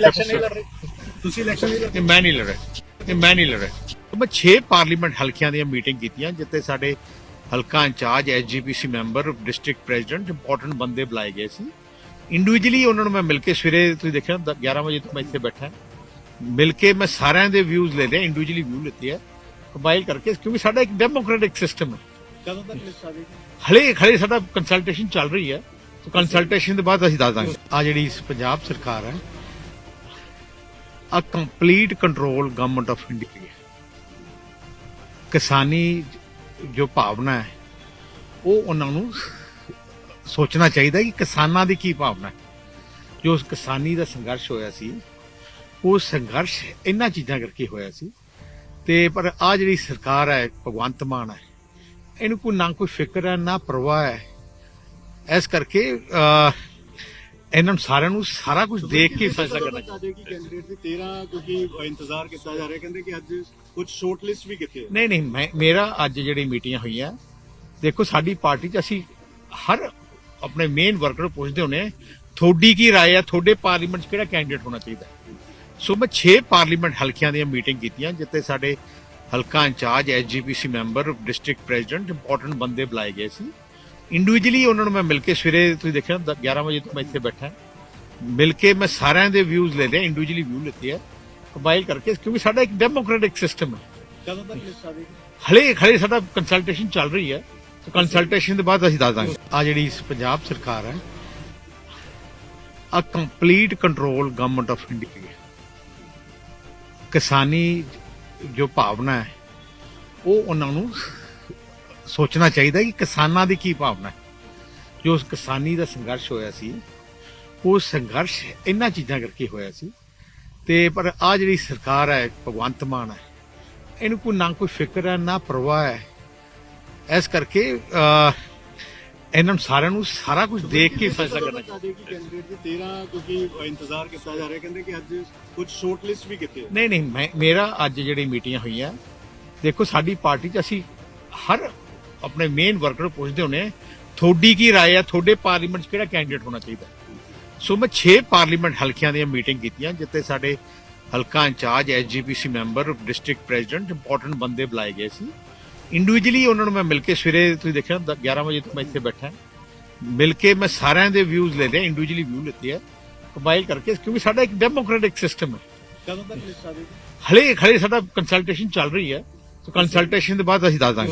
ਤੁਸੀਂ ਇਲੈਕਸ਼ਨ ਨਹੀਂ ਲੜ ਰਹੇ। ਤੁਸੀਂ ਇਲੈਕਸ਼ਨ ਨਹੀਂ ਲੜ ਇਹ ਮੈਂ ਨਹੀਂ ਲੜ ਰਿਹਾ। ਮੈਂ ਨਹੀਂ ਲੜ ਰਿਹਾ। ਮੈਂ 6 ਪਾਰਲੀਮੈਂਟ ਹਲਕਿਆਂ ਦੀਆਂ ਮੀਟਿੰਗ ਕੀਤੀਆਂ ਜਿੱਥੇ ਸਾਡੇ ਹਲਕਾ in charge SGPC member district president important ਬੰਦੇ ਬੁਲਾਏ ਗਏ ਸੀ। ਇੰਡੀਵਿਜੂਅਲੀ ਉਹਨਾਂ ਨੂੰ ਮੈਂ ਮਿਲ ਕੇ ਸਵੇਰੇ ਤੁਸੀਂ ਦੇਖਿਆ ਦ- 11 ਵਜੇ ਤੋਂ ਮੈਂ ਇੱਥੇ ਬੈਠਾ। ਮਿਲ ਕੇ ਮੈਂ ਸਾਰਿਆਂ ਦੇ ਵਿਊਜ਼ ਲੈ ਲਏ ਇੰਡੀਵਿਜੂਅਲੀ ਵਿਊ ਲਿੱਤੇ ਆ। ਕਰਕੇ ਕਿਉਂਕਿ ਸਾਡਾ ਇੱਕ ਡੈਮੋਕ੍ਰੈਟਿਕ ਸਿਸਟਮ ਹੈ। ਕਦੋਂ ਤੱਕ ਲਿਸਟ ਆਵੇਗੀ ਹਲੇ ਹਲੇ ਸਾਡਾ ਕੰਸਲਟੇਸ਼ਨ ਚੱਲ ਰਹੀ ਹੈ। ਕੰਸਲਟੇਸ਼ਨ ਦੇ ਬਾਅਦ ਅਸੀਂ ਦੱਸ ਦਾਂਗੇ। ਆ ਜਿਹੜੀ ਪੰਜਾਬ ਸਰਕਾਰ ਹੈ ਆ complete control government of India ਹੈ ਕਿਸਾਨੀ ਜੋ ਭਾਵਨਾ ਹੈ, ਉਹ ਉਹਨਾਂ ਨੂੰ ਸੋਚਣਾ ਚਾਹੀਦਾ ਕਿ ਕਿਸਾਨਾਂ ਦੀ ਕੀ ਭਾਵਨਾ ਹੈ। ਜੋ ਉਸ ਕਿਸਾਨੀ ਦਾ ਸੰਘਰਸ਼ ਹੋਇਆ ਸੀ, ਉਹ ਸੰਘਰਸ਼ ਇਹਨਾਂ ਚੀਜ਼ਾਂ ਕਰਕੇ ਹੋਇਆ ਸੀ। ਤੇ ਪਰ ਆ ਜਿਹੜੀ ਸਰਕਾਰ ਹੈ, ਭਗਵੰਤ ਮਾਨ ਹੈ, ਇਹਨੂੰ ਕੋਈ ਨਾ ਕੋਈ ਫਿਕਰ ਹੈ, ਨਾ ਪਰਵਾਹ ਹੈ। ਇਸ ਕਰਕੇ ਇਹਨਾਂ ਨੂੰ ਸਾਰਿਆਂ ਨੂੰ ਸਾਰਾ ਕੁਝ ਦੇਖ ਕੇ ਹੀ ਫੈਸਲਾ ਕਰਨਾ ਚਾਹੀਦਾ ਆ ਜਾਏਗੀ ਕੈਂਡੀਡੇਟ ਦੀ 13 ਕਿਉਂਕਿ ਇੰਤਜ਼ਾਰ ਕੀਤਾ ਜਾ ਰਿਹਾ ਕਹਿੰਦੇ ਕਿ ਅੱਜ ਕੁਝ ਸ਼ਾਰਟ ਲਿਸਟ ਵੀ ਕਿੱਥੇ ਹੈ ਨਹੀਂ ਨਹੀਂ ਮੈਂ ਮੇਰਾ ਅੱਜ ਜਿਹੜੀ ਮੀਟਿੰਗਾਂ ਹੋਈਆਂ ਦੇਖੋ ਸਾਡੀ ਪਾਰਟੀ 'ਚ ਅਸੀਂ ਹਰ ਆਪਣੇ ਮੇਨ ਵਰਕਰ ਨੂੰ ਪੁੱਛਦੇ ਹੁੰਨੇ ਤੁਹਾਡੀ ਕੀ رائے ਹੈ ਤੁਹਾਡੇ ਪਾਰਲੀਮੈਂਟ 'ਚ ਕਿਹੜਾ ਕੈਂਡੀਡੇਟ ਹੋਣਾ ਚਾਹੀਦਾ ਹੈ? ਸੋ ਮੈਂ 6 ਪਾਰਲੀਮੈਂਟ ਹਲਕਿਆਂ ਦੀਆਂ ਮੀਟਿੰਗ ਕੀਤੀਆਂ ਜਿੱਥੇ ਸਾਡੇ ਹਲਕਾ in-charge SGPC member district president important ਬੰਦੇ ਬੁਲਾਏ ਗਏ ਸੀ ਇੰਡੀਵਿਜੂਅਲੀ ਉਹਨਾਂ ਨੂੰ ਮੈਂ ਮਿਲ ਕੇ ਸਵੇਰੇ ਤੁਸੀਂ ਦੇਖਿਆ ਦ- 11 ਵਜੇ ਤੋਂ ਮੈਂ ਇੱਥੇ ਬੈਠਾ। ਮਿਲ ਕੇ ਮੈਂ ਸਾਰਿਆਂ ਦੇ ਵਿਊਜ਼ ਲੈ ਲਏ ਇੰਡੀਵਿਜੂਅਲੀ ਵਿਊ ਲਿੱਤੇ ਆ ਕੰਬਾਈਨ ਕਰਕੇ ਕਿਉਂਕਿ ਸਾਡਾ ਇੱਕ ਡੈਮੋਕ੍ਰੈਟਿਕ ਸਿਸਟਮ ਹੈ ਕਦੋਂ ਤੱਕ ਲਿਸਟ ਆਵੇਗੀ ਹਲੇ ਹਲੇ ਸਾਡਾ ਕੰਸਲਟੇਸ਼ਨ ਚੱਲ ਰਹੀ ਹੈ ਕੰਸਲਟੇਸ਼ਨ ਦੇ ਬਾਅਦ ਅਸੀਂ ਦੱਸ ਦਾਂਗੇ। ਆ ਜਿਹੜੀ ਪੰਜਾਬ ਸਰਕਾਰ ਹੈ ਆ complete control government of India ਹੈ। ਕਿਸਾਨੀ ਜੋ ਭਾਵਨਾ ਹੈ ਉਹ ਉਹਨਾਂ ਨੂੰ ਸੋਚਣਾ ਚਾਹੀਦਾ ਕਿ ਕਿਸਾਨਾਂ ਦੀ ਕੀ ਭਾਵਨਾ ਹੈ। ਜੋ ਉਸ ਕਿਸਾਨੀ ਦਾ ਸੰਘਰਸ਼ ਹੋਇਆ ਸੀ ਉਹ ਸੰਘਰਸ਼ ਇਹਨਾਂ ਚੀਜ਼ਾਂ ਕਰਕੇ ਹੋਇਆ ਸੀ। ਤੇ ਪਰ ਆ ਜਿਹੜੀ ਸਰਕਾਰ ਹੈ ਭਗਵੰਤ ਮਾਨ ਹੈ ਇਹਨੂੰ ਕੋਈ ਨਾ ਕੋਈ ਫਿਕਰ ਹੈ ਨਾ ਪਰਵਾਹ ਹੈ। ਇਸ ਕਰਕੇ ਇਹਨਾਂ ਨੂੰ ਸਾਰਿਆਂ ਨੂੰ ਸਾਰਾ ਕੁਝ ਦੇਖ ਕੇ ਫੈਸਲਾ ਕਰਨਾ ਚਾਹੀਦਾ ਜਾਏਗੀ ਕੈਂਡੀਡੇਟ ਦੀ 13 ਕਿਉਂਕਿ ਇੰਤਜ਼ਾਰ ਕੀਤਾ ਜਾ ਰਿਹਾ ਕਹਿੰਦੇ ਕਿ ਅੱਜ ਕੁਝ ਸ਼ਾਰਟ ਲਿਸਟ ਵੀ ਹੈ ਨਹੀਂ ਨਹੀਂ ਮੇਰਾ ਅੱਜ ਜਿਹੜੀ ਮੀਟਿੰਗਾਂ ਹੋਈਆਂ ਦੇਖੋ ਸਾਡੀ ਪਾਰਟੀ 'ਚ ਅਸੀਂ ਹਰ ਆਪਣੇ ਮੇਨ ਵਰਕਰ ਨੂੰ ਪੁੱਛਦੇ ਹੁੰਨੇ ਤੁਹਾਡੀ ਕੀ رائے ਹੈ ਤੁਹਾਡੇ ਪਾਰਲੀਮੈਂਟ 'ਚ ਕਿਹੜਾ ਕੈਂਡੀਡੇਟ ਹੋਣਾ ਚਾਹੀਦਾ ਹੈ? ਸੋ ਮੈਂ 6 ਪਾਰਲੀਮੈਂਟ ਹਲਕਿਆਂ ਦੀਆਂ ਮੀਟਿੰਗ ਕੀਤੀਆਂ ਜਿੱਥੇ ਸਾਡੇ ਹਲਕਾ in-charge SGPC member district president important ਬੰਦੇ ਬੁਲਾਏ ਗਏ ਸੀ ਇੰਡੀਵਿਜੂਅਲੀ ਉਹਨਾਂ ਨੂੰ ਮੈਂ ਮਿਲ ਕੇ ਸਵੇਰੇ ਤੁਸੀਂ ਦੇਖਿਆ ਦ- 11 ਵਜੇ ਤੋਂ ਮੈਂ ਇੱਥੇ ਬੈਠਾ ਮਿਲ ਕੇ ਮੈਂ ਸਾਰਿਆਂ ਦੇ ਵਿਊਜ਼ ਲੈ ਲਏ ਇੰਡੀਵਿਜੂਅਲੀ ਵਿਊ ਲਿੱਤੇ ਆ ਕੰਬਾਈਨ ਕਰਕੇ ਕਿਉਂਕਿ ਸਾਡਾ ਇੱਕ ਡੈਮੋਕ੍ਰੈਟਿਕ ਸਿਸਟਮ ਹੈ ਕਦੋਂ ਤੱਕ ਲਿਸਟ ਆਵੇਗੀ ਹਲੇ ਹਲੇ ਸਾਡਾ ਕੰਸਲਟੇਸ਼ਨ ਚੱਲ ਰਹੀ ਹੈ ਸੋ ਕੰਸਲਟੇਸ਼ਨ ਦੇ ਬਾਅਦ ਅਸੀਂ ਦੱਸ ਦਾਂਗੇ